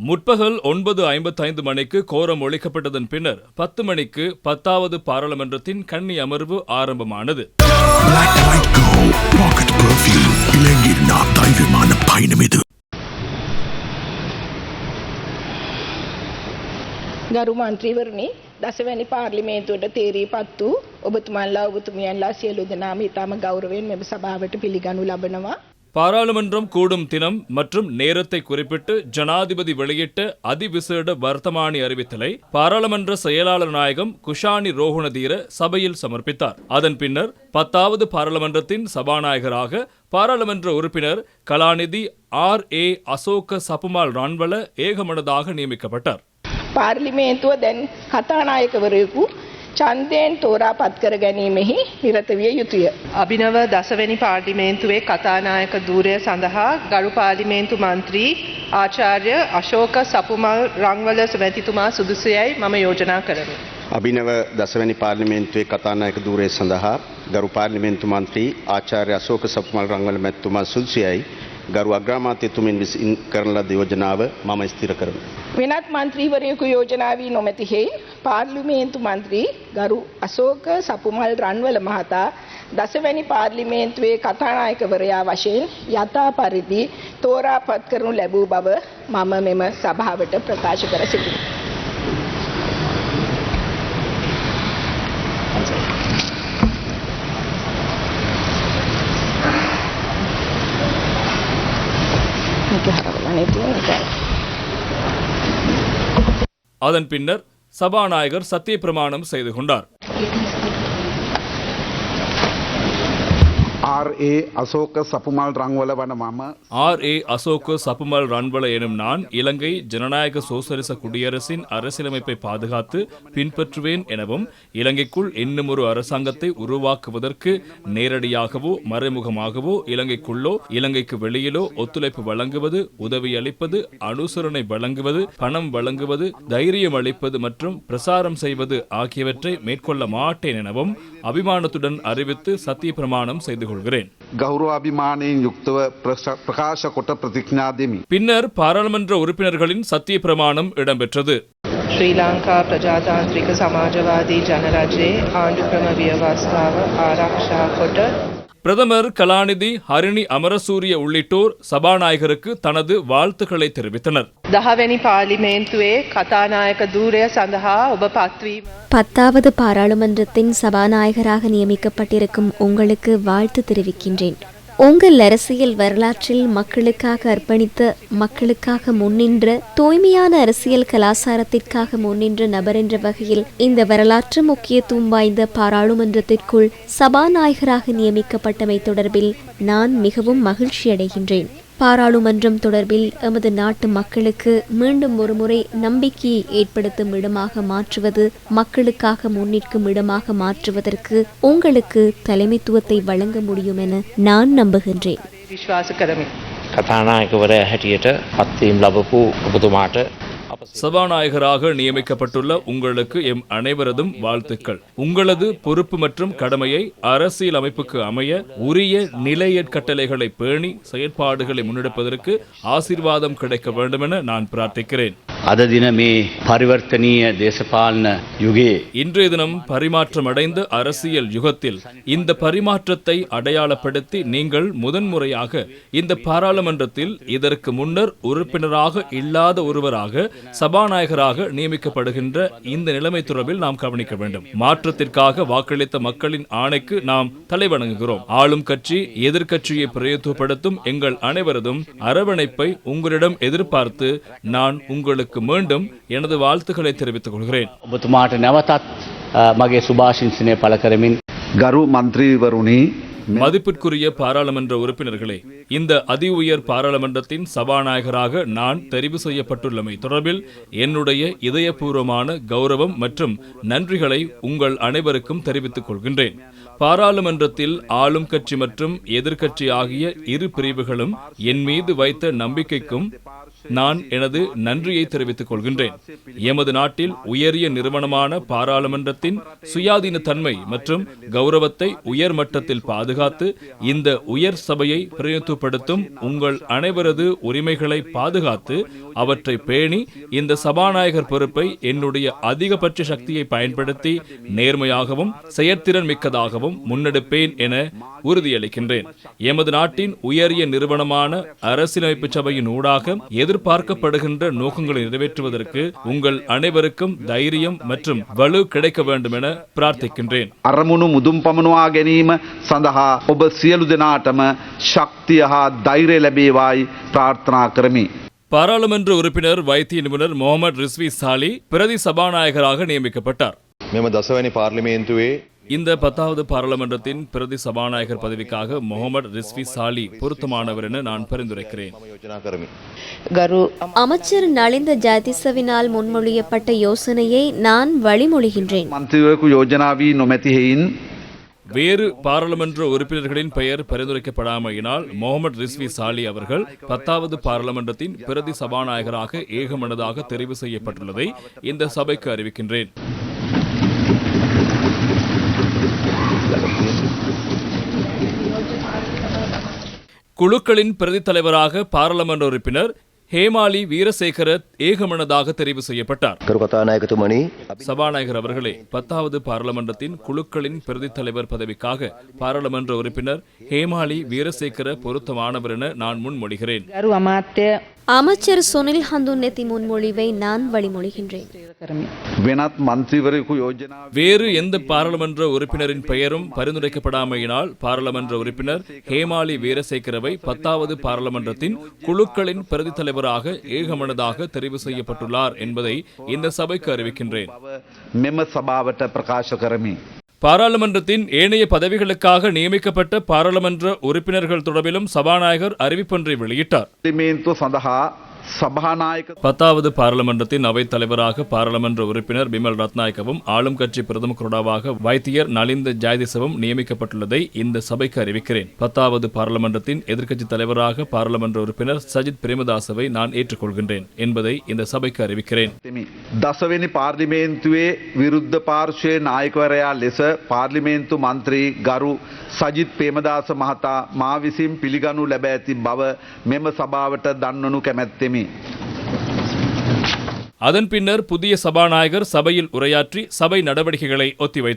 முற்பகல் ஒன்பது ஐம்பத்தைந்து மணிக்கு கோரம் ஒழிக்கப்பட்டதன் பின்னர் பத்து மணிக்கு பத்தாவது பாராளுமன்றத்தின் கன்னி அமர்வு ஆரம்பமானது Black White Gold Pocket Perfume இலங்கையின் தைரியமான பயணம் இது ගරු මන්ත්‍රීවරණි දසවැනි පාර්ලිමේන්තුවට තේරී පත් වූ ඔබතුමන්ලා ඔබතුමියන්ලා සියලු දෙනාම ඉතාම ගෞරවයෙන් මෙම සභාවට පිළිගනු ලබනවා. பாராளுமன்றம் கூடும் தினம் மற்றும் நேரத்தை குறிப்பிட்டு ஜனாதிபதி வெளியிட்ட அதிவிசேட வர்த்தமானி அறிவித்தலை பாராளுமன்ற செயலாளர் நாயகம் குஷானி ரோஹணதீர சபையில் சமர்ப்பித்தார் அதன் பின்னர் பத்தாவது பாராளுமன்றத்தின் சபாநாயகராக பாராளுமன்ற உறுப்பினர் கலாநிதி ஆர் ஏ அசோக சப்புமால் ரான்வல ஏகமனதாக நியமிக்கப்பட்டார் පාර්ලිමේන්තුව දැන් කතානායකවරයකු චන්දයෙන් තෝරා පත් කර ගැනීමෙහි නිරත විය යුතුය. අභිනව දසවැනි පාර්ලිමේන්තුවේ කතානායක ධූරය සඳහා ගරු පාර්ලිමේන්තු මන්ත්‍රී ආචාර්ය අශෝක සපුමල් රංවල මැතිතුමා සුදුසුයයි මම යෝජනා කරමි. අභිනව දසවැනි පාර්ලිමේන්තුවේ කතානායක ධූරය සඳහා ගරු පාර්ලිමේන්තු මන්ත්‍රී ආචාර්ය අශෝක සපුමල් රංගල මැතිතුමා සුදුසුයයි ගරු අග්‍රාමාත්‍යතුමින් විසින් කරන ලද යෝජනාව මම ස්ථිර කරමි. වෙනත් මන්ත්‍රීවරයෙකු යෝජනාවී නොමැති හෙයින් පාර්ලිමේන්තු මන්ත්‍රී ගරු අසෝක සපුමල් රන්වල මහතා දසවැනි පාර්ලිමේන්තුවේ කතානායකවරයා වශයෙන් යථා පරිදි තෝරා පත් කරනු ලැබූ බව මම මෙම සභාවට ප්‍රකාශ කර සිටිමි. මේක හරවලා නැතුව அதன் பின்னர் சபாநாயகர் சத்தியப்பிரமாணம் செய்து கொண்டார். ஆர் ஏ அசோக சப்புமால் ரன்வல எனும் நான் இலங்கை ஜனநாயக சோசலிச குடியரசின் அரசியலமைப்பை பாதுகாத்து பின்பற்றுவேன் எனவும் இலங்கைக்குள் இன்னும் ஒரு அரசாங்கத்தை உருவாக்குவதற்கு நேரடியாகவோ மறைமுகமாகவோ இலங்கைக்குள்ளோ இலங்கைக்கு வெளியிலோ ஒத்துழைப்பு வழங்குவது உதவி அளிப்பது அனுசரணை வழங்குவது பணம் வழங்குவது தைரியம் அளிப்பது மற்றும் பிரசாரம் செய்வது ஆகியவற்றை மேற்கொள்ள மாட்டேன் எனவும் அபிமானத்துடன் அறிவித்து சத்திய பிரமாணம் செய்து கொள்கிறேன். வரவேற்கிறேன் கௌரவாபிமானின் யுக்தவ பிரகாஷ கொட்ட பிரதிஜா பின்னர் பாராளுமன்ற உறுப்பினர்களின் சத்திய பிரமாணம் இடம்பெற்றது. ஸ்ரீலங்கா பிரஜாதாந்திரிக சமாஜவாதி ஜனராஜே ஆண்டு பிரமவியவாஸ்தாவ ஆராக்ஷா கொட்ட பிரதமர் கலாநிதி ஹரிணி அமரசூரிய உள்ளிட்டோர் சபாநாயகருக்கு தனது வாழ்த்துக்களை தெரிவித்தனர். பத்தாவது பாராளுமன்றத்தின் சபாநாயகராக நியமிக்கப்பட்டிருக்கும் உங்களுக்கு வாழ்த்து தெரிவிக்கின்றேன். உங்கள் அரசியல் வரலாற்றில் மக்களுக்காக அர்ப்பணித்த மக்களுக்காக முன்னின்ற தூய்மையான அரசியல் கலாசாரத்திற்காக முன்னின்ற நபர் என்ற வகையில் இந்த வரலாற்று முக்கியத்துவம் வாய்ந்த பாராளுமன்றத்திற்குள் சபாநாயகராக நியமிக்கப்பட்டமை தொடர்பில் நான் மிகவும் மகிழ்ச்சியடைகின்றேன். பாராளுமன்றம் தொடர்பில் எமது நாட்டு மக்களுக்கு மீண்டும் ஒருமுறை நம்பிக்கையை ஏற்படுத்தும் இடமாக மாற்றுவது மக்களுக்காக முன்னிற்கும் இடமாக மாற்றுவதற்கு உங்களுக்கு தலைமைத்துவத்தை வழங்க முடியும் என நான் நம்புகின்றேன் විශ්වාස කරමි. කතානායකවරය හැටියට පත්වීම් ලබපු ඔබතුමාට අප சபாநாயகராக நியமிக்கப்பட்டுள்ள உங்களுக்கு எம் அனைவரதும் வாழ்த்துக்கள் உங்களது பொறுப்பு மற்றும் கடமையை அரசியல் அமைப்புக்கு அமைய உரிய நிலையற்கட்டளைகளை பேணி செயற்பாடுகளை முன்னெடுப்பதற்கு ஆசீர்வாதம் கிடைக்க வேண்டுமென நான் பிரார்த்திக்கிறேன் අද දින මේ පරිවර්තනීය දේශපාලන යුගයේ இன்றைய தினம் பரிமாற்றமடைந்த அரசியல் யுகத்தில் இந்த பரிமாற்றத்தை அடையாளப்படுத்தி நீங்கள் முதன்முறையாக இந்த பாராளுமன்றத்தில் இதற்கு முன்னர் உறுப்பினராக இல்லாத ஒருவராக சபாநாயகராக நியமிக்கப்படுகின்ற இந்த நிலைமை தொடர்பில் நாம் கவனிக்க வேண்டும் மாற்றத்திற்காக வாக்களித்த மக்களின் ஆணைக்கு நாம் தலைவணங்குகிறோம் ஆளும் கட்சி எதிர்க்கட்சியை பிரயோத்துவப்படுத்தும் எங்கள் அனைவரதும் அரவணைப்பை உங்களிடம் எதிர்பார்த்து நான் உங்களுக்கு மீண்டும் எனது வாழ்த்துக்களை தெரிவித்துக் கொள்கிறேன் ඔබතුමාට නැවතත් අ, මගේ සුභාශිංසනය පළ කරමින් ගරු මන්ත්‍රීවරුණි மதிப்பிற்குரிய பாராளுமன்ற உறுப்பினர்களே இந்த அதி உயர் பாராளுமன்றத்தின் சபாநாயகராக நான் தெரிவு செய்யப்பட்டுள்ளமை தொடர்பில் என்னுடைய இதயபூர்வமான கௌரவம் மற்றும் நன்றிகளை உங்கள் அனைவருக்கும் தெரிவித்துக் கொள்கின்றேன். பாராளுமன்றத்தில் ஆளும் கட்சி மற்றும் எதிர்க்கட்சி ஆகிய இரு பிரிவுகளும் என் மீது வைத்த நம்பிக்கைக்கும் நான் எனது நன்றியை தெரிவித்துக் கொள்கின்றேன். எமது நாட்டில் உயரிய நிறுவனமான பாராளுமன்றத்தின் சுயாதீன தன்மை மற்றும் கௌரவத்தை உயர் மட்டத்தில் பாதுகாத்து இந்த உயர் சபையை பிரதிநிதித்துவப்படுத்தும் உங்கள் அனைவரது உரிமைகளை பாதுகாத்து அவற்றை பேணி இந்த சபாநாயகர் பொறுப்பை என்னுடைய அதிகபட்ச சக்தியை பயன்படுத்தி நேர்மையாகவும் செயற்திறன் மிக்கதாகவும் முன்னெடுப்பேன் என உறுதியளிக்கின்றேன். எமது நாட்டின் உயரிய நிறுவனமான அரசியலமைப்பு சபையின் ஊடாக எதிர் எதிர்பார்க்கப்படுகின்ற நோக்கங்களை நிறைவேற்றுவதற்கு உங்கள் அனைவருக்கும் தைரியம் மற்றும் வலு கிடைக்க வேண்டும் என பிரார்த்திக்கின்றேன். அரமுனு முதும் பமனுவா கெனீம ஒப சியலு தினாட்டம சக்தியா தைரிய லபேவாய் பிரார்த்தனா கிரமி. பாராளுமன்ற உறுப்பினர் வைத்திய நிபுணர் முகமது ரிஸ்வி சாலி பிரதி சபாநாயகராக நியமிக்கப்பட்டார். மேம தசவனி பார்லிமேந்துவே இந்த பத்தாவது பாராளுமன்றத்தின் பிரதி சபாநாயகர் பதவிக்காக முகமது ரிஸ்வி சாலி பொருத்தமானவர் என நான் பரிந்துரைக்கிறேன். அமைச்சர் நலிந்த ஜாதிசவினால் முன்மொழியப்பட்ட யோசனையை நான் வழிமொழிகின்றேன். வேறு பாராளுமன்ற உறுப்பினர்களின் பெயர் பரிந்துரைக்கப்படாமையினால் முகமது ரிஸ்வி சாலி அவர்கள் பத்தாவது பாராளுமன்றத்தின் பிரதி சபாநாயகராக ஏகமனதாக தெரிவு செய்யப்பட்டுள்ளதை இந்த சபைக்கு அறிவிக்கின்றேன். குழுக்களின் பிரதித் தலைவராக பாராளுமன்ற உறுப்பினர் ஹேமாலி வீரசேகர ஏகமனதாக தெரிவு செய்யப்பட்டார். சபாநாயகர் அவர்களே பத்தாவது பாராளுமன்றத்தின் குழுக்களின் பிரதித் தலைவர் பதவிக்காக பாராளுமன்ற உறுப்பினர் ஹேமாலி வீரசேகர பொருத்தமானவர் என நான் முன்மொழிகிறேன். அமைச்சர் சுனில் ஹந்துன்னெத்தி முன்மொழிவை நான் வழிமொழிகின்றேன். வேறு எந்த பாராளுமன்ற உறுப்பினரின் பெயரும் பரிந்துரைக்கப்படாமையினால் பாராளுமன்ற உறுப்பினர் ஹேமாலி வீரசேகரவை பத்தாவது பாராளுமன்றத்தின் குழுக்களின் பிரதி தலைவராக ஏகமனதாக தெரிவு செய்யப்பட்டுள்ளார் என்பதை இந்த சபைக்கு அறிவிக்கின்றேன். பிரகாஷகரமி பாராளுமன்றத்தின் ஏனைய பதவிகளுக்காக நியமிக்கப்பட்ட பாராளுமன்ற உறுப்பினர்கள் தொடர்பிலும் சபாநாயகர் அறிவிப்பொன்றை வெளியிட்டார். පාර්ලිමේන්තුව සඳහා සභානායක பத்தாவது பாராளுமன்றத்தின் அவைத் தலைவராக பாராளுமன்ற உறுப்பினர் பிமல் ரத்நாயக்கவும் ஆளும் கட்சி பிரதம குருடாவாக வைத்தியர் நலிந்த ஜாயதிசவும் நியமிக்கப்பட்டுள்ளதை இந்த சபைக்கு அறிவிக்கிறேன் பத்தாவது பாராளுமன்றத்தின் எதிர்க்கட்சி தலைவராக பாராளுமன்ற உறுப்பினர் சஜித் பிரேமதாசவை நான் ஏற்றுக்கொள்கின்றேன் என்பதை இந்த சபைக்கு அறிவிக்கிறேன் තෙමි. දසවෙනි පාර්ලිමේන්තුවේ විරුද්ධ පාර්ශවය නායකවරයා ලෙස පාර්ලිමේන්තු මන්ත්‍රී ගරු සජිත් පේමදාස මහතා මා විසින් පිළිගනු ලැබ ඇති බව මෙම සභාවට දන්වනු කැමැත්තෙමි. அதன் பின்னர் புதிய சபாநாயகர் சபையில் உரையாற்றி சபை நடவடிக்கைகளை ஒத்திவைத்தார்.